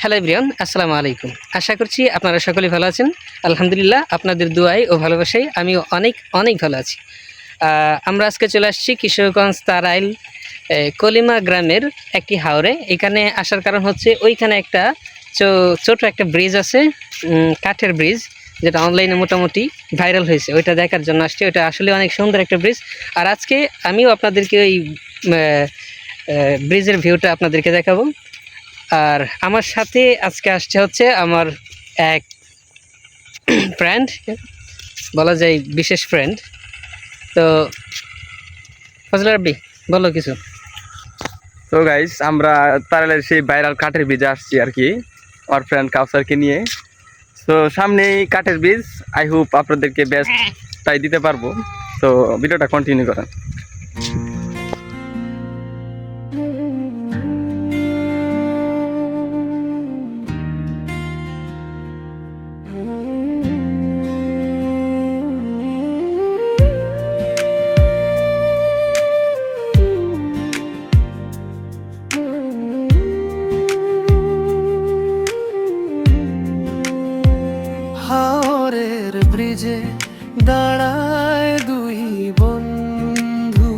Hello everyone আসসালামু আলাইকুম। আশা করছি আপনারা সকলেই ভালো আছেন। আলহামদুলিল্লাহ আপনাদের দোয়াই ও ভালোবাসাই আমিও অনেক অনেক ভালো আছি। আমরা আজকে চলে আসছি কিশোরগঞ্জ তারাইল কলিমা গ্রামের একটি হাওরে। এখানে আসার কারণ হচ্ছে ওইখানে একটা ছোট একটা ব্রিজ আছে কাঠের ব্রিজ যেটা অনলাইনে মোটামুটি ভাইরাল হয়েছে। ওইটা দেখার জন্য আসছে। ওইটা আসলে অনেক সুন্দর একটা ব্রিজ আর আজকে আমিও আপনাদেরকে ওই ব্রিজের ভিউটা আপনাদেরকে দেখাবো। আর আমার সাথে আজকে আসছে হচ্ছে আমার এক ফ্রেন্ড বলা যায় বিশেষ ফ্রেন্ড তো ফজল রাব্বি বলো কিছু। তো গাইস আমরা তারালের সেই ভাইরাল কাঠের বীজ আসছি আর কি আমার ফ্রেন্ড কাউসারকে নিয়ে। তো সামনেই কাঠের বীজ আই হোপ আপনাদেরকে বেস্ট তাই দিতে পারব। তো ভিডিওটা কন্টিনিউ করেন। ব্রিজে দাঁড়ায় দুই বন্ধু।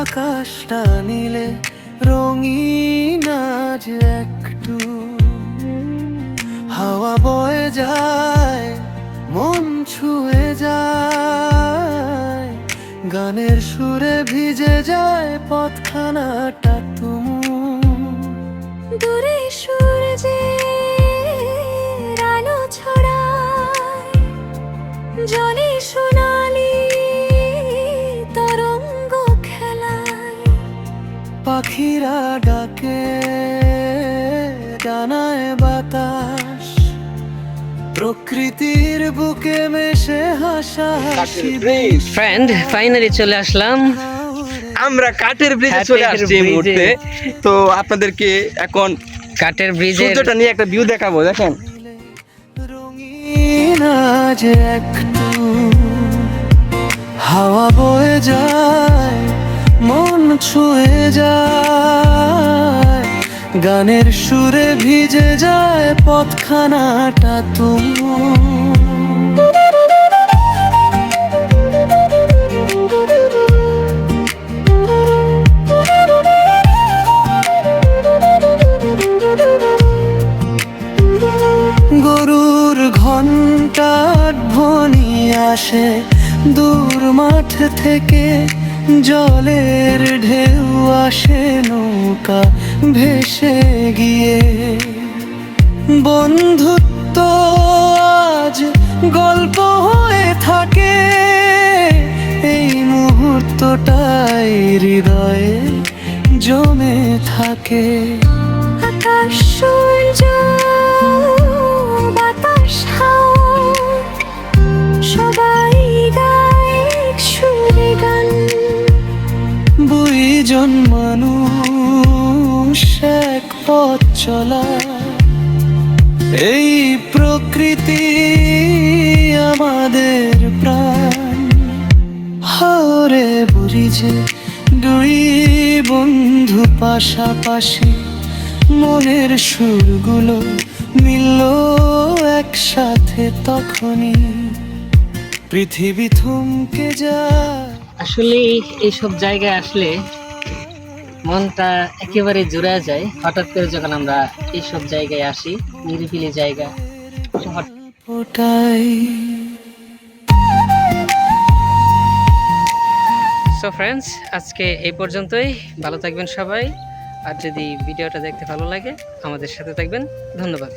আকাশটা নীলে রঙিন আজ একটু। হাওয়া বয়ে যায়, মন ছুঁয়ে যায়। গানের সুরে ভিজে যায় পথখানাটা তুমু দূরে সূর্যের পাখিরা ডাকে জানায় বাতাস। প্রকৃতির বুকে মেশে হাসা হাসি ফ্রেন্ড ফাইনালি চলে আসলাম। আমরা কাঠের ব্রিজে চলে আসছি এই মুহূর্তে। তো আপনাদেরকে এখন কাঠের ব্রিজের সূর্যটা নিয়ে একটা ভিউ দেখাবো দেখেন। রঙিন আজ একটু হাওয়া বয়ে যায়। মন ছুঁয়ে যায়, গানের সুরে ভিজে যায় পথখানাটা তুমি গরুর ঘণ্টার ধ্বনি আসে দূর মাঠ থেকে। জলের ঢেউ আসে নৌকা ভেসে গিয়ে। বন্ধুত্ব আজ গল্প হয়ে থাকে। এই মুহূর্তটাই হৃদয়ে জমে থাকে। পথ চলা। এই প্রকৃতি আমাদের প্রাণ। হাওরে যে দুই বন্ধু পাশাপাশি মনের সুরগুলো মিলল একসাথে তখনই। পৃথিবী থমকে যায়। আসলে এইসব জায়গায় আসলে মনটা একেবারে জুড়ে যায়। হঠাৎ করে যখন আমরা এইসব জায়গায় আসি, নিরিবিলি জায়গা সো ফ্রেন্ডস আজকে এই পর্যন্তই। ভালো থাকবেন সবাই। আর যদি ভিডিওটা দেখতে ভালো লাগে, আমাদের সাথে থাকবেন। ধন্যবাদ।